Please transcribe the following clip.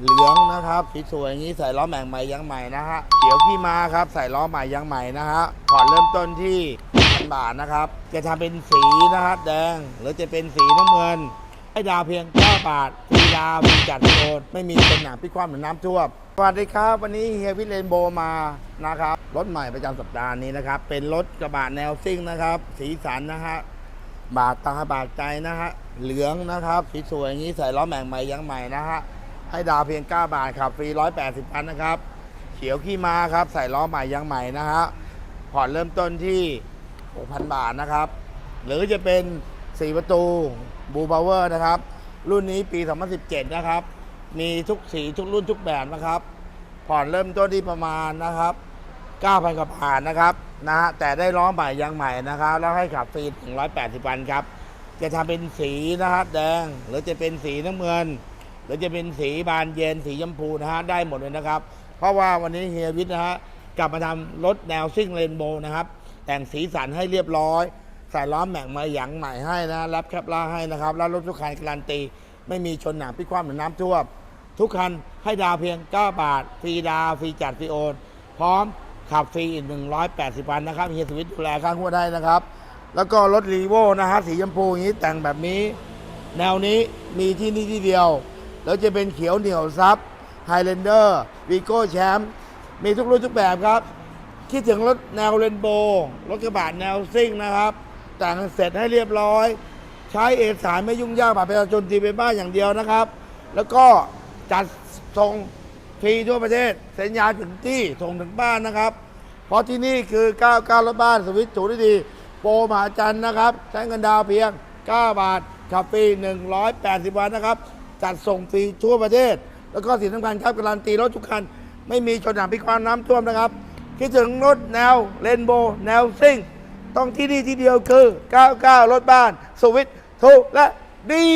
เหลืองนะครับสีสวยอย่างนี้ใส่ล้อแม็กใหม่ยังใหม่นะฮะเขียวขี้ม้าครับใส่ล้อใหม่ยังใหม่นะฮะผ่อนเริ่มต้นที่พันบาทนะครับ จะทำเป็นสีนะครับแดงหรือจะเป็นสีน้ำเงินให้ดาวเพียง9บาทฟรีดาวฟรีจัดโอนไม่มีเป็นหนังพิความเหมือนน้ำท่วมสวัสดีครับ วันนี้เฮียวิเรนโบมานะครับ รถใหม่ประจำสัปดาห์นี้นะครับ เป็นรถกระบะแนวซิ่งนะครับ สีสันนะฮะบาดตาบาดใจนะฮะเหลืองนะครับสีสวยอย่างนี้ใส่ล้อแม็กใหม่ยังใหม่นะฮะ ให้ดาวเพียง 9 บาทขับฟรี 180พันนะครับ เขียวขี้ม้าครับ ใส่ล้อใหม่ยังใหม่นะฮะผ่อนเริ่มต้นที่ 6,000 บาทนะครับ หรือจะเป็น 4 ประตูบูบาวเวอร์นะครับ รุ่นนี้ปี 2017 นะครับ มีทุกสีทุกรุ่นทุกแบบนะครับ ผ่อนเริ่มต้นที่ประมาณนะครับ 9,000กว่าบาทนะครับนะฮะแต่ได้ล้อใหม่ยางใหม่นะครับ แล้วให้ขับฟรีถึง180วันครับ จะทำเป็นสีนะครับ แดงหรือจะเป็นสีน้ำเงิน หรือจะเป็นสีบานเย็นสีชมพูนะฮะได้หมดเลยนะครับ เพราะว่าวันนี้เฮียวิทย์นะฮะกลับมาทำรถแนวซิ่งเรนโบว์นะครับ แต่งสีสันให้เรียบร้อย ใส่ล้อแม็กมาหยังใหม่ให้นะแรปแคปล่าให้นะครับ แล้วรถทุกคันการันตี ไม่มีชนหนังพิความหรือน้ำท่วมทุกคันให้ดาวเพียง 9 บาท ฟรีดาวฟรีจัดฟรีโอน พร้อมขับฟรีอีก 180 วันนะครับเฮียสวิตดูแลข้างหัวได้นะครับ แล้วก็รถรีโวนะฮะสีชมพูอย่างนี้แต่งแบบนี้ แนวนี้มีที่นี่ที่เดียว แล้วจะเป็นเขียวเหนียวซับไฮเลนเดอร์วีโก้แชมป์มีทุกรุ่นทุกแบบครับ คิดถึงรถแนวเรนโบว์รถกระบะแนวซิ่งนะครับ แต่งเสร็จให้เรียบร้อย ใช้เอกสารไม่ยุ่งยากบัตรประชาชนทีเป็นบ้านอย่างเดียวนะครับ แล้วก็จัดส่งฟรีทั่วประเทศเซ็นยาถึงที่ส่งถึงบ้านนะครับ เพราะที่นี่คือ 99รถบ้านสวิตถูกได้ดี โปรมหาจันนะครับ ใช้เงินดาวเพียง 9 บาทขับฟรี180 วันนะครับ จัดส่งฟรีทั่วประเทศ แล้วก็สิ่งสำคัญครับการันตีรถทุกคัน ไม่มีชนหนังพิการน้ำท่วมนะครับ คิดถึงรถแนวเรนโบว์แนวซิ่ง ต้องที่นี่ที่เดียวคือ 99 รถบ้าน สวิตทูและดี